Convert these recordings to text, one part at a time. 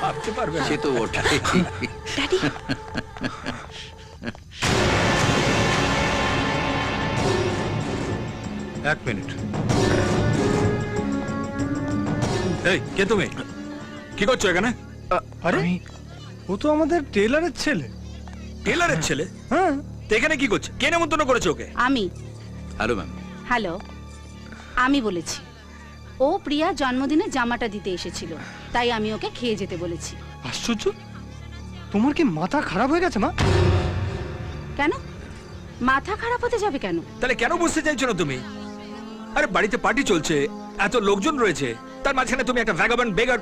ভাবতে পারবে সে তো ওটাই। এক মিনিট। এই কে তুমি? কি করছ এখানে? আরে? ও তো আমাদের টেলারের ছেলে। টেলারের ছেলে? হ্যাঁ। তো এখানে কি করছে? কে নেমন্তন্ন করেছে ওকে? আমি। হ্যালো ম্যাম হ্যালো আমি বলেছি। ও প্রিয়া জন্মদিনে জামাটা দিতে এসেছিল। তাই আমি ওকে খেয়ে যেতে বলেছি। আশ্চর্য? তোমার কি মাথা খারাপ হয়ে গেছে মা? কেন? মাথা খারাপ হতে যাবে কেন? তাহলে কেন বুঝতে চাইছো না তুমি? আরে বাড়িতে পার্টি চলছে এত লোকজন রয়েছে তার মাঝখানে তুমি একটা ভ্যাগাবান্ড বেগার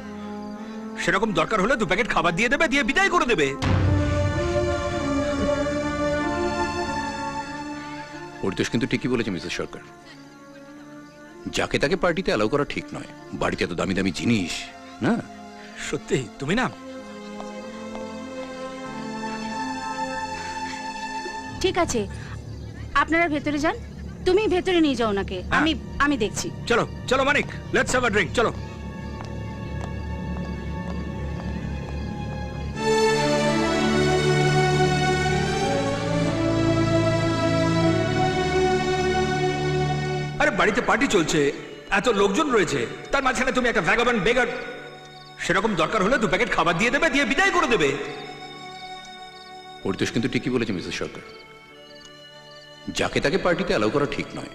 সেরকম দরকার হলে দু প্যাকেট খাবার দিয়ে দেবে দিয়ে বিদায় করে দেবে। পরিতোষ কিন্তু ঠিকই বলেছে মিসেস সরকার। যাকে তাকে পার্টিতে অ্যালাউ করা ঠিক নয়। বাড়িতে তো দামি দামি জিনিস না? সত্যি? তুমি না? ঠিক আছে। আপনারা ভেতরে যান। তুমি ভেতরে নিয়ে যাও ওনাকে। আমি আমি দেখছি। চলো চলো Manik let's have a drink চলো। বাড়িতে পার্টি চলছে এত লোকজন রয়েছে তার মাঝখানে তুমি একটা ভ্যাগাবান্ড বেগার সেরকম দরকার হলে দু প্যাকেট খাবার দিয়ে দেবে দিয়ে বিদায় করে দেবে। পরিতোষ কিন্তু ঠিকই বলেছে মিসেস সরকার। যাকে তাকে পার্টিতে অ্যালাউ করা ঠিক নয়।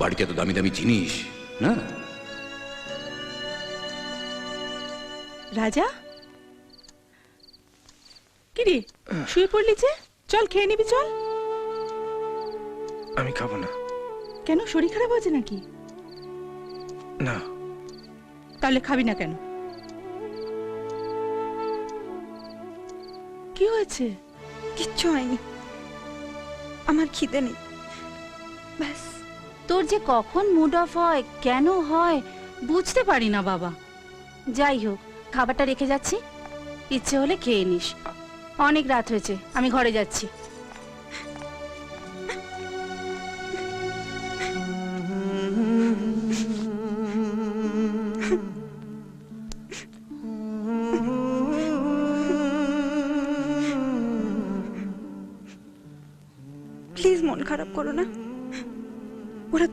বাড়িতে এত দামি দামি জিনিস না রাজা? কিরে শুয়ে পড়লি যে? চল খেয়ে নিবি চল। আমি খাব না। কেন? শরীর খারাপ হয়েছে নাকি? না। তাহলে খাবি না কেন? কি হয়েছে? কিচ্ছু হয়নি। আমার খিদে নেই। ব্যাস। তোর যে কখন মুড অফ হয় কেন হয় বুঝতে পারি না বাবা। যাই হোক খাবারটা রেখে যাচ্ছি। ইচ্ছে হলে খেয়ে নিস। অনেক রাত হয়েছে আমি ঘরে যাচ্ছি।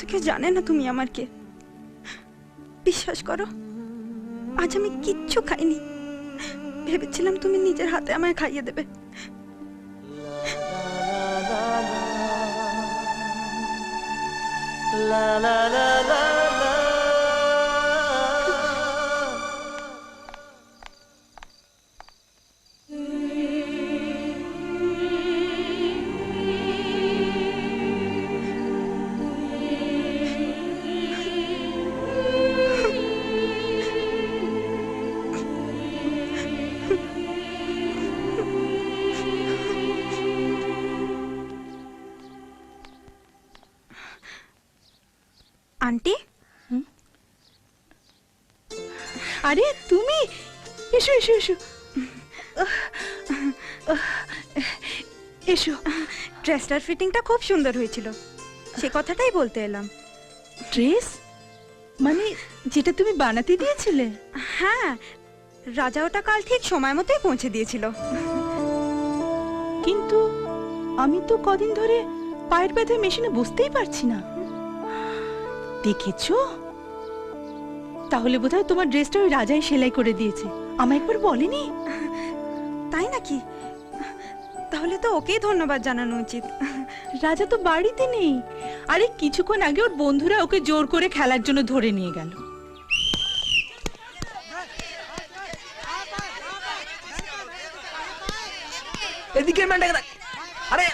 কেউ জানে না তুমি আমার কে বিশ্বাস করো, আজ আমি কিচ্ছু খাইনি। ভেবেছিলাম তুমি নিজের হাতে আমায় খাইয়ে দেবে। আন্টি? আরে তুমি! এসো এসো এসো। এসো। ড্রেসটার ফিটিংটা খুব সুন্দর হয়েছিল। সে কথাটাই বলতে এলাম। ড্রেস? মানে যেটা তুমি বানাতে দিয়েছিলে? হ্যাঁ রাজা ওটা কাল ঠিক সময় মতোই পৌঁছে দিয়েছিল। কিন্তু আমি তো কদিন ধরে পায়ের ব্যথায় মেশিনে বুঝতেই পারছি না। দেখেছ? তাহলে বোধহয় তোমার ড্রেসটা ওই রাজাই সেলাই করে দিয়েছে। আমায় একবার বলেনি? তাই নাকি? তাহলে তো ওকেই ধন্যবাদ জানানো উচিত। রাজা তো বাড়িতে নেই। আরে কিছুক্ষণ আগে ওর বন্ধুরা ওকে জোর করে খেলার জন্য ধরে নিয়ে গেল। এদিকে ম্যানটাকে আরে আরে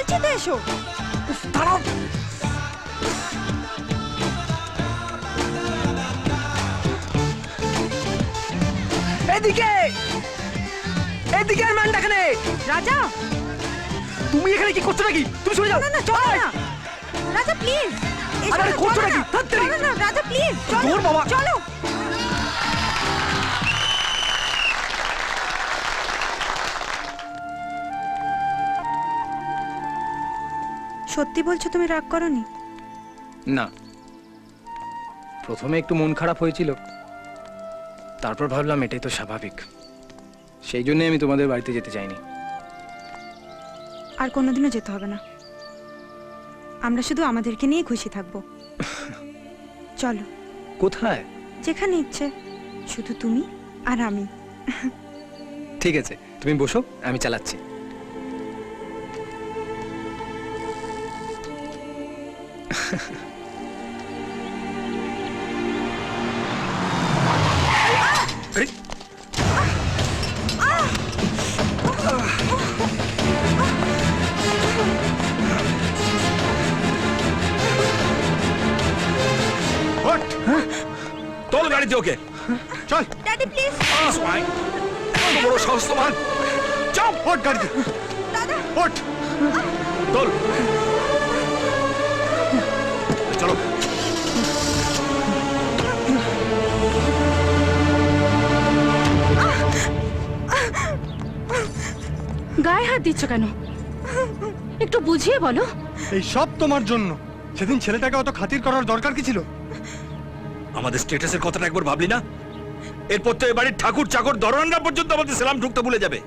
বলছি তো এসো। দাঁড়াও। এদিকে! এদিকে আর ম্যানটাকে নে রাজা? তুমি এখানে কি করছ নাকি? তুমি সরে যাও। না না চলো না। রাজা প্লিজ আরে, করছ নাকি? তাড়াতাড়ি। না রাজা প্লিজ চলো বাবা। চলো। সত্যি বলছো তুমি রাগ করনি? না। প্রথমে একটু মন খারাপ হয়েছিল। তারপর ভাবলাম এটাই তো স্বাভাবিক। সেই জন্যই আমি তোমাদের বাড়িতে যেতে চাইনি। আর কোনোদিনও যেতে হবে না। আমরা শুধু আমাদেরকে নিয়ে খুশি থাকব। চলো। কোথায়? যেখানে ইচ্ছে। শুধু তুমি আর আমি। ঠিক আছে তুমি বসো আমি চালাচ্ছি। তোল গাড়িতে ওকে। চল। ড্যাডি প্লিজ এত বড় সাহস তোমার। চাপ ওঠ গাড়িতে দাদা ওঠ তোল গায়ে হাত দিচ্ছ কেন? একটু বুঝিয়ে বলো। এই সব তোমার জন্য। সেদিন ছেলেটাকে অত খাতির করার দরকার কি ছিল? আমাদের স্ট্যাটাসের কথাটা একবার ভাবলি না? এরপর তো এবাড়ির ঠাকুর চাকর দরওয়ানরা পর্যন্ত আমাদের সালাম ঢুকতে ভুলে যাবে।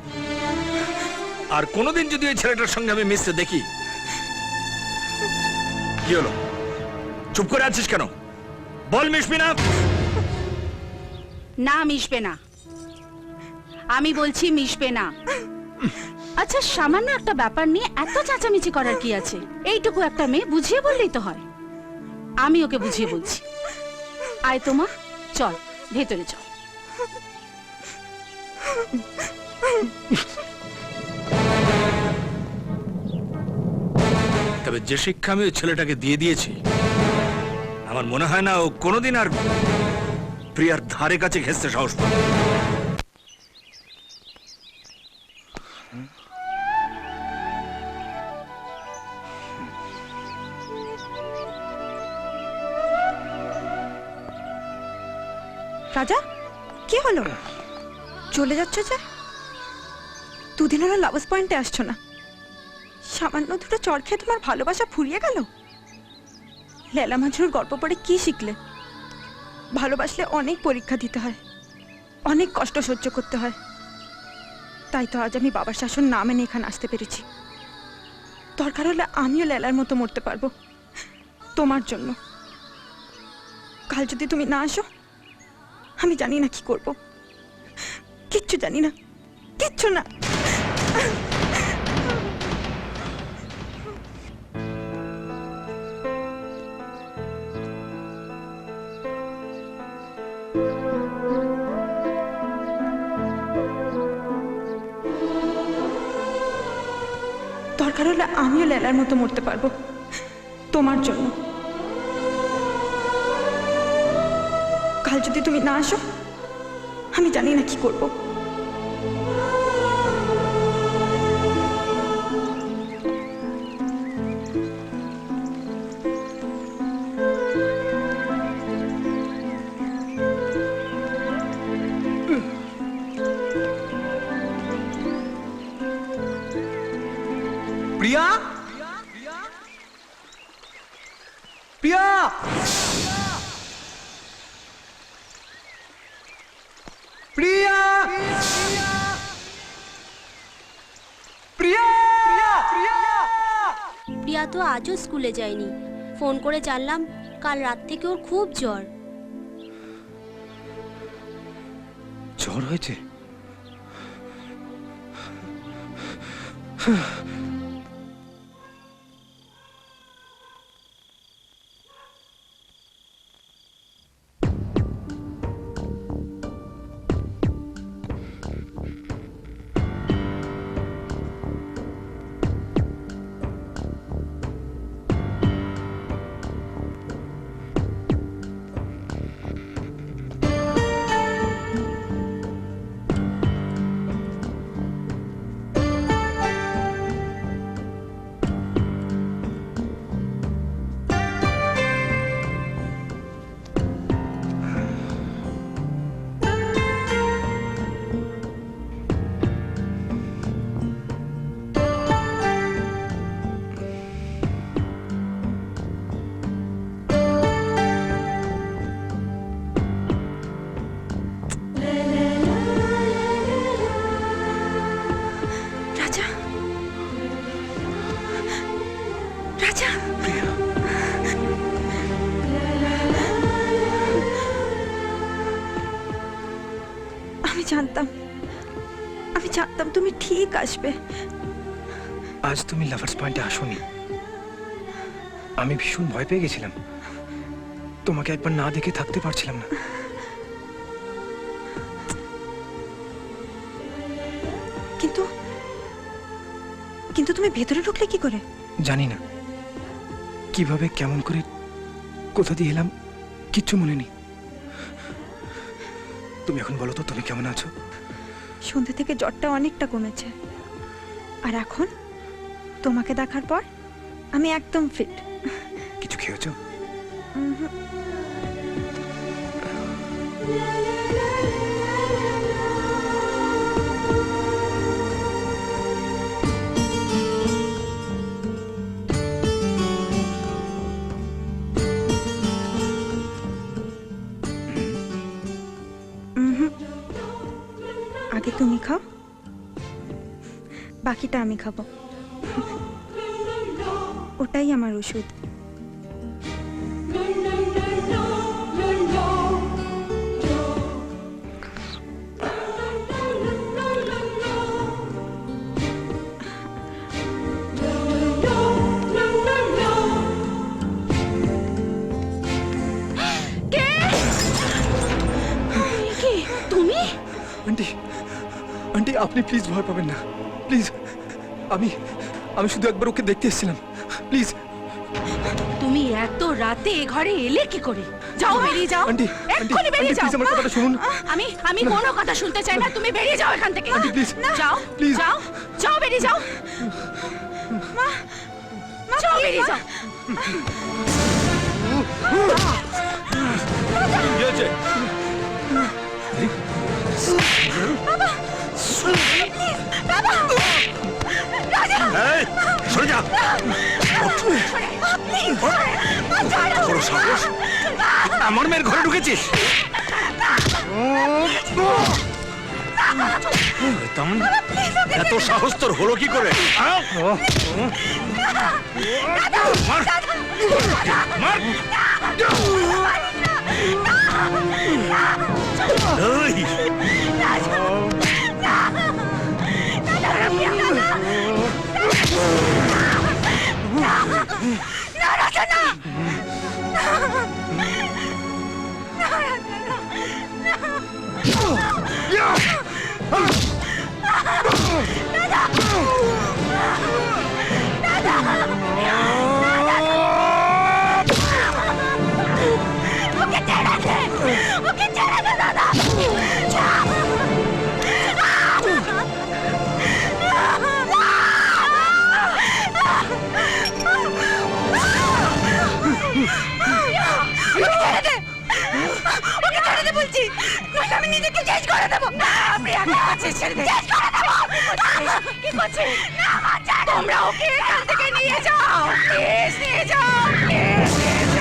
আর কোনোদিন যদি ওই ছেলেটার সঙ্গে আমি মিশতে দেখি কি হলো? চুপ করে আছিস কেন? বল মিশবি না। না মিশবে না। আমি বলছি মিশবে না। আচ্ছা সামান্য একটা ব্যাপার নিয়ে এত চেঁচামেচি করার কি আছে? এইটুকু একটা মেয়ে বুঝিয়ে বললেই তো হয়। আমি ওকে বুঝিয়ে বলছি। আয় তোমা চল, ভেতরে চল। তবে যে শিক্ষা আমি ওই ছেলেটাকে দিয়ে দিয়েছি, আমার মনে হয় না ও কোনোদিন আর প্রিয়ার ধারে কাছে ঘেসতে সাহস পাবে। রাজা, কি হলো? চলে যাচ্ছ যে? দুদিন হলো লাভস পয়েন্টে আসছো না। সামান্য দুটো চর খেয়ে তোমার ভালোবাসা ফুরিয়ে গেল? লেলা মাজরুর গল্প পড়ে কি শিখলে? ভালোবাসলে অনেক পরীক্ষা দিতে হয়, অনেক কষ্ট সহ্য করতে হয়। তাই তো আজ আমি বাবার শাসন না মেনে এখানে আসতে পেরেছি। দরকার হলে আমিও লেলার মতো মরতে পারব, তোমার জন্য। কাল যদি তুমি না আসো আমি জানি না কি করব। কিচ্ছু জানি না। কিচ্ছু না। দরকার হলে আমিও লেলার মতো মরতে পারব। তোমার জন্য। কাল যদি তুমি না আসো আমি জানি না কি করব। প্রিয়া? প্রিয়া? তো আজও স্কুলে যায়নি। ফোন করে জানলাম কাল রাত থেকে ওর খুব জ্বর। জ্বর হয়েছে? আসবে। আজ তুমি লাভার্স পয়েন্টে আসোনি। আমি ভীষণ ভয় পেয়ে গেছিলাম। তোমাকে একবার না দেখে থাকতে পারছিলাম না। কিন্তু কিন্তু তুমি ভেতরে ঢুকলে কি করে? জানি না। কীভাবে কেমন করে কোথা দিয়ে এলাম কিচ্ছু মনে নেই। তুমি এখন বলো তো তুমি কেমন আছো? সন্ধ্যে থেকে জ্বরটা অনেকটা কমেছে। আর এখন? তোমাকে দেখার পর আমি একদম ফিট কিছু খেয়েছো? বাকিটা আমি খাব ওটাই আমার ওষুধ কি তুমি আন্টি আন্টি আপনি প্লিজ ভয় পাবেন না প্লিজ আমি আমি শুধু একবার ওকে দেখতে এসেছিলাম। প্লিজ তুমি এত রাতে এ ঘরে এলে কি করে? যাও বেরিয়ে যাও। আন্টি এক্ষুনি বেরিয়ে যাও। প্লিজ আমার কথাটা শুনুন। আমি আমি কোনো কথা শুনতে চাই না। তুমি বেরিয়ে যাও এখান থেকে। আন্টি, please, যাও প্লিজ যাও যাও বেরিয়ে যাও। মা যাও বেরিয়ে যাও। কি হয়েছে? সরে যা। বড় সাহস। আমার মেয়ের ঘরে ঢুকেছিস এত সাহস তোর হলো কি করে আহ? মার। মার। এই, নিজেকে চেঞ্জ করে দেবো। আপনি আগে আছে ছেড়ে দে চেঞ্জ করে দেবো। কি করছিস তোমরা ওকে এখান থেকে নিয়ে যাও। প্লিজ নিয়ে যাও প্লিজ।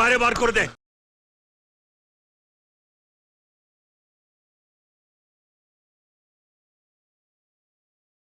বাইরে বার করে দে।